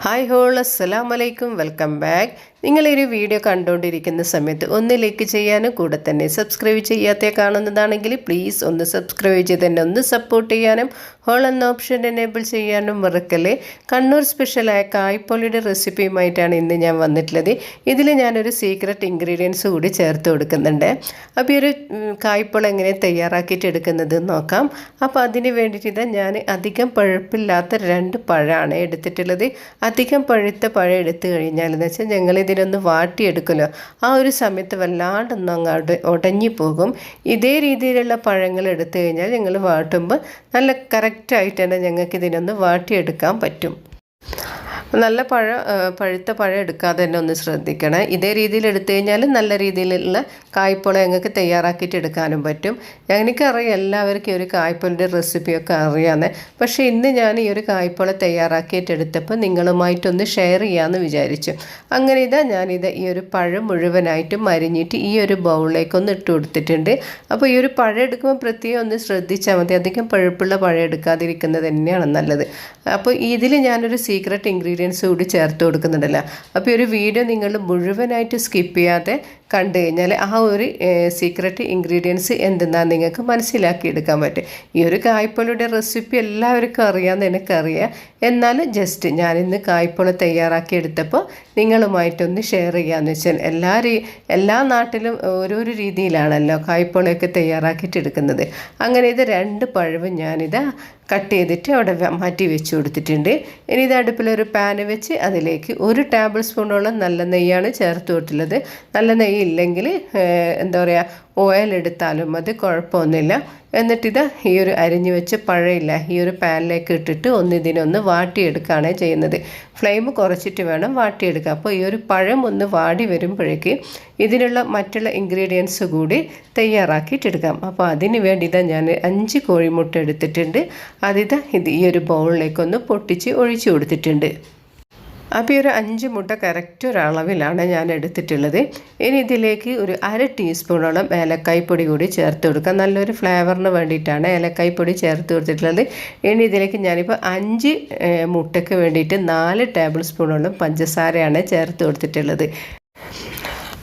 Hi whole അസ്സലാം വലൈക്കും welcome back നിങ്ങളൊരു വീഡിയോ കണ്ടുകൊണ്ടിരിക്കുന്ന സമയത്ത് ഒന്ന് ലൈക്ക് ചെയ്യാനും കൂടെ തന്നെ സബ്സ്ക്രൈബ് ചെയ്യാത്ത കാണുന്നതാണെങ്കിൽ പ്ലീസ് ഒന്ന് സബ്സ്ക്രൈബ് ചെയ്ത് തന്നെ ഒന്ന് സപ്പോർട്ട് ചെയ്യാനും ഹോൾ എന്ന ഓപ്ഷൻ എനേബിൾ ചെയ്യാനും മറക്കല്ലേ? കണ്ണൂർ സ്പെഷ്യലായ കായ്പോളിയുടെ റെസിപ്പിയുമായിട്ടാണ് ഇന്ന് ഞാൻ വന്നിട്ടുള്ളത്. ഇതിൽ ഞാനൊരു സീക്രട്ട് ഇൻഗ്രീഡിയൻസ് കൂടി ചേർത്ത് കൊടുക്കുന്നുണ്ട്. അപ്പോൾ ഈ ഒരു കായ്പോൾ എങ്ങനെ തയ്യാറാക്കിയിട്ട് എടുക്കുന്നത് നോക്കാം. അപ്പോൾ അതിന് വേണ്ടിയിട്ട് ഇതാ ഞാൻ അധികം പഴുപ്പില്ലാത്ത രണ്ട് പഴമാണ് എടുത്തിട്ടുള്ളത്. അധികം പഴുത്ത പഴം എടുത്തു കഴിഞ്ഞാൽ എന്ന് വെച്ചാൽ ഞങ്ങൾ ഒന്ന് വാട്ടിയെടുക്കുമല്ലോ ആ ഒരു സമയത്ത് വല്ലാണ്ടൊന്നും അങ്ങോട്ട് ഉടഞ്ഞു പോകും ഇതേ രീതിയിലുള്ള പഴങ്ങൾ എടുത്തു കഴിഞ്ഞാൽ ഞങ്ങൾ വാട്ടുമ്പോൾ നല്ല കറക്റ്റായിട്ട് തന്നെ ഞങ്ങൾക്ക് ഇതിനൊന്ന് വാട്ടിയെടുക്കാൻ പറ്റും. നല്ല പഴ പഴുത്ത പഴം എടുക്കാതെ തന്നെ ഒന്ന് ശ്രദ്ധിക്കണം. ഇതേ രീതിയിൽ എടുത്തു കഴിഞ്ഞാൽ നല്ല രീതിയിലുള്ള കായ്പോള ഞങ്ങൾക്ക് തയ്യാറാക്കിയിട്ട് എടുക്കാനും പറ്റും. എനിക്കറിയാം എല്ലാവർക്കും ഒരു കായ്പോളിന്റെ റെസിപ്പിയൊക്കെ അറിയാമെന്ന് പക്ഷേ ഇന്ന് ഞാൻ ഈ ഒരു കായ്പോള തയ്യാറാക്കിയിട്ട് എടുത്തപ്പോൾ നിങ്ങളുമായിട്ടൊന്ന് ഷെയർ ചെയ്യാമെന്ന് വിചാരിച്ചു. അങ്ങനെ ഇതാ ഞാനിത് ഈ ഒരു പഴം മുഴുവനായിട്ടും മരിഞ്ഞിട്ട് ഈ ഒരു ബൗളിലേക്കൊന്ന് ഇട്ട് കൊടുത്തിട്ടുണ്ട്. അപ്പോൾ ഈ ഒരു പഴം എടുക്കുമ്പോൾ പ്രത്യേകം ഒന്ന് ശ്രദ്ധിച്ചാൽ മതി. അധികം പഴുപ്പുള്ള പഴം എടുക്കാതിരിക്കുന്നത് തന്നെയാണ് നല്ലത്. അപ്പോൾ ഇതിൽ ഞാനൊരു സീക്രട്ട് ഇൻഗ്രീഡിയൻ ഇൻഗ്രീഡിയൻസ് കൂടി ചേർത്ത് കൊടുക്കുന്നുണ്ടല്ലോ. അപ്പോൾ ഒരു വീഡിയോ നിങ്ങൾ മുഴുവനായിട്ട് സ്കിപ്പ് ചെയ്യാതെ കണ്ടു കഴിഞ്ഞാൽ ആ ഒരു സീക്രട്ട് ഇൻഗ്രീഡിയൻസ് എന്തെന്നാ നിങ്ങൾക്ക് മനസ്സിലാക്കിയെടുക്കാൻ പറ്റും. ഈ ഒരു കായ്പൊളിയുടെ റെസിപ്പി എല്ലാവർക്കും അറിയാമെന്ന് എനിക്കറിയാം എന്നാൽ ജസ്റ്റ് ഞാനിന്ന് കായ്പൊള തയ്യാറാക്കി എടുത്തപ്പോൾ നിങ്ങളുമായിട്ടൊന്ന് ഷെയർ ചെയ്യാമെന്ന് വെച്ചാൽ എല്ലാ എല്ലാ നാട്ടിലും ഓരോരോ രീതിയിലാണല്ലോ കായ്പൊളയൊക്കെ തയ്യാറാക്കിയിട്ട് എടുക്കുന്നത്. അങ്ങനെ ഇത് രണ്ട് പഴവും ഞാനിത് കട്ട് ചെയ്തിട്ട് അവിടെ മാറ്റി വെച്ച് കൊടുത്തിട്ടുണ്ട്. ഇനി ഇത് അടുപ്പിലൊരു പാന് വെച്ച് അതിലേക്ക് ഒരു ടേബിൾ സ്പൂണോളം നല്ല നെയ്യാണ് ചേർത്ത് വിട്ടുള്ളത് നല്ല നെയ്യ് ഇല്ലെങ്കിൽ എന്താ പറയുക ഓയിൽ എടുത്താലും മതി കുഴപ്പമൊന്നുമില്ല. എന്നിട്ടിത് ഈ ഒരു അരിഞ്ഞു വെച്ച് പഴയില്ല ഈ ഒരു പാനിലേക്ക് ഇട്ടിട്ട് ഒന്ന് ഇതിനൊന്ന് വാട്ടിയെടുക്കുകയാണ് ചെയ്യുന്നത്. ഫ്ലെയിം കുറച്ചിട്ട് വേണം വാട്ടിയെടുക്കുക അപ്പോൾ ഈ ഒരു പഴം ഒന്ന് വാടി വരുമ്പോഴേക്ക് ഇതിനുള്ള മറ്റുള്ള ഇൻഗ്രീഡിയൻസ് കൂടി തയ്യാറാക്കിയിട്ടെടുക്കാം അപ്പോൾ അതിന് വേണ്ടി ഇതാ ഞാൻ അഞ്ച് കോഴിമുട്ട എടുത്തിട്ടുണ്ട്. അതിതാ ഇത് ഈ ഒരു ബൗളിലേക്കൊന്ന് പൊട്ടിച്ച് ഒഴിച്ചു കൊടുത്തിട്ടുണ്ട്. അപ്പോൾ ഈ ഒരു അഞ്ച് മുട്ട കറക്റ്റ് ഒരു അളവിലാണ് ഞാൻ എടുത്തിട്ടുള്ളത്. ഇനി ഇതിലേക്ക് ഒരു അര ടീസ്പൂണോളം ഏലക്കായ് പൊടി കൂടി ചേർത്ത് കൊടുക്കുക നല്ലൊരു ഫ്ലേവറിന് വേണ്ടിയിട്ടാണ് ഏലക്കായ് പൊടി ചേർത്ത് കൊടുത്തിട്ടുള്ളത്. ഇനി ഇതിലേക്ക് ഞാനിപ്പോൾ അഞ്ച് മുട്ടയ്ക്ക് വേണ്ടിയിട്ട് നാല് ടേബിൾ സ്പൂണോളം പഞ്ചസാരയാണ് ചേർത്ത് കൊടുത്തിട്ടുള്ളത്.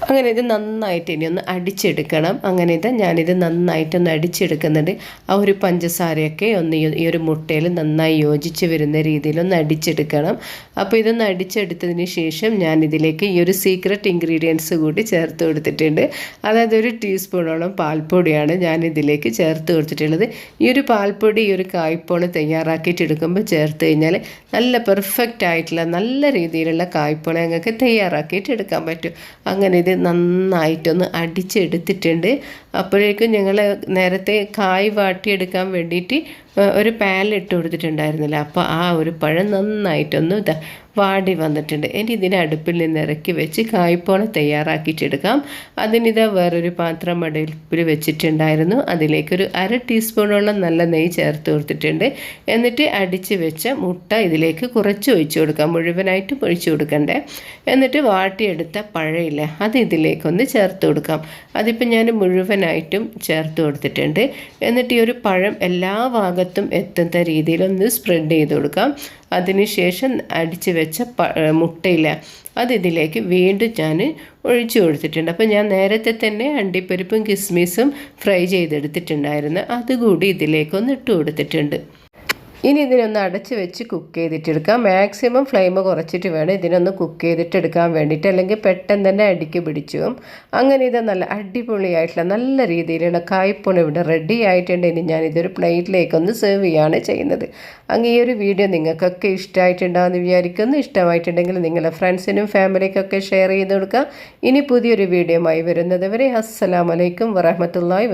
അങ്ങനെ ഇത് നന്നായിട്ട് ഇനി ഒന്ന് അടിച്ചെടുക്കണം. അങ്ങനെ ഇത് ഞാനിത് നന്നായിട്ടൊന്ന് അടിച്ചെടുക്കുന്നുണ്ട്. ആ ഒരു പഞ്ചസാരയൊക്കെ ഒന്ന് ഈ ഒരു മുട്ടയിൽ നന്നായി യോജിച്ച് വരുന്ന രീതിയിൽ ഒന്ന് അടിച്ചെടുക്കണം. അപ്പോൾ ഇതൊന്ന് അടിച്ചെടുത്തതിന് ശേഷം ഞാനിതിലേക്ക് ഈ ഒരു സീക്രട്ട് ഇൻഗ്രീഡിയൻസ് കൂടി ചേർത്ത് കൊടുത്തിട്ടുണ്ട്. അതായത് ഒരു ടീസ്പൂണോളം പാൽപ്പൊടിയാണ് ഞാനിതിലേക്ക് ചേർത്ത് കൊടുത്തിട്ടുള്ളത്. ഈ ഒരു പാൽപ്പൊടി ഈ ഒരു കായ്പോൾ തയ്യാറാക്കിയിട്ട് എടുക്കുമ്പോൾ ചേർത്ത് കഴിഞ്ഞാൽ നല്ല പെർഫെക്റ്റ് ആയിട്ടുള്ള നല്ല രീതിയിലുള്ള കായ്പോള ഞങ്ങൾക്ക് തയ്യാറാക്കിയിട്ട് എടുക്കാൻ പറ്റും. അങ്ങനെ ഇത് നന്നായിട്ടൊന്ന് അടിച്ചെടുത്തിട്ടുണ്ട്. അപ്പോഴേക്കും ഞങ്ങൾ നേരത്തെ കായ് വാട്ടിയെടുക്കാൻ വേണ്ടിയിട്ട് ഒരു പാലിട്ട് കൊടുത്തിട്ടുണ്ടായിരുന്നില്ല. അപ്പോൾ ആ ഒരു പഴം നന്നായിട്ടൊന്ന് വാടി വന്നിട്ടുണ്ട്. ഇനി ഇതിനെ അടുപ്പിൽ നിന്ന് ഇറക്കി വെച്ച് കായ്പോള തയ്യാറാക്കിയിട്ടെടുക്കാം. അതിനിതാ വേറൊരു പാത്രം അടുപ്പിൽ വെച്ചിട്ടുണ്ടായിരുന്നു. അതിലേക്കൊരു അര ടീസ്പൂണോളം നല്ല നെയ്യ് ചേർത്ത് കൊടുത്തിട്ടുണ്ട്. എന്നിട്ട് അടിച്ച് വെച്ച മുട്ട ഇതിലേക്ക് കുറച്ച് ഒഴിച്ചു കൊടുക്കാം. മുഴുവനായിട്ടും ഒഴിച്ചു കൊടുക്കണ്ടേ. എന്നിട്ട് വാട്ടിയെടുത്ത പഴയില്ല അത് ഇതിലേക്കൊന്ന് ചേർത്ത് കൊടുക്കാം. അതിപ്പോൾ ഞാൻ മുഴുവനായിട്ടും ചേർത്ത് കൊടുത്തിട്ടുണ്ട്. എന്നിട്ട് ഈ ഒരു പഴം എല്ലാ ഭാഗത്തും എത്തുന്ന രീതിയിലൊന്ന് സ്പ്രെഡ് ചെയ്ത് കൊടുക്കാം. അതിനുശേഷം അടിച്ച് വെച്ച പ മുട്ടയില്ല അത് ഇതിലേക്ക് വീണ്ടും ഞാൻ ഒഴിച്ചു കൊടുത്തിട്ടുണ്ട്. അപ്പോൾ ഞാൻ നേരത്തെ തന്നെ അണ്ടിപ്പരിപ്പും കിസ്മിസും ഫ്രൈ ചെയ്തെടുത്തിട്ടുണ്ടായിരുന്നു. അതുകൂടി ഇതിലേക്കൊന്ന് ഇട്ട് കൊടുത്തിട്ടുണ്ട്. ഇനി ഇതിനൊന്ന് അടച്ച് വെച്ച് കുക്ക് ചെയ്തിട്ടെടുക്കാം. മാക്സിമം ഫ്ലെയിം കുറച്ചിട്ട് വേണം ഇതിനൊന്ന് കുക്ക് ചെയ്തിട്ടെടുക്കാൻ വേണ്ടിയിട്ട്. അല്ലെങ്കിൽ പെട്ടെന്ന് തന്നെ അടിക്ക് പിടിച്ചു. അങ്ങനെ ഇത് നല്ല അടിപൊളിയായിട്ടുള്ള നല്ല രീതിയിലുള്ള കായ്പുණ ഇവിടെ റെഡി ആയിട്ടുണ്ട്. ഇനി ഞാനിതൊരു പ്ലേറ്റിലേക്കൊന്ന് സെർവ് ചെയ്യുകയാണ് ചെയ്യുന്നത്. അങ്ങ് ഈ ഒരു വീഡിയോ നിങ്ങൾക്കൊക്കെ ഇഷ്ടമായിട്ടുണ്ടാകുമെന്ന് വിചാരിക്കുന്നു. ഇഷ്ടമായിട്ടുണ്ടെങ്കിൽ നിങ്ങളുടെ ഫ്രണ്ട്സിനും ഫാമിലിക്കൊക്കെ ഷെയർ ചെയ്ത് കൊടുക്കുക ഇനി പുതിയൊരു വീഡിയോ ആയി വരുന്നത് വരെ അസ്സലാമലൈക്കും വറഹമത്തല്ലായി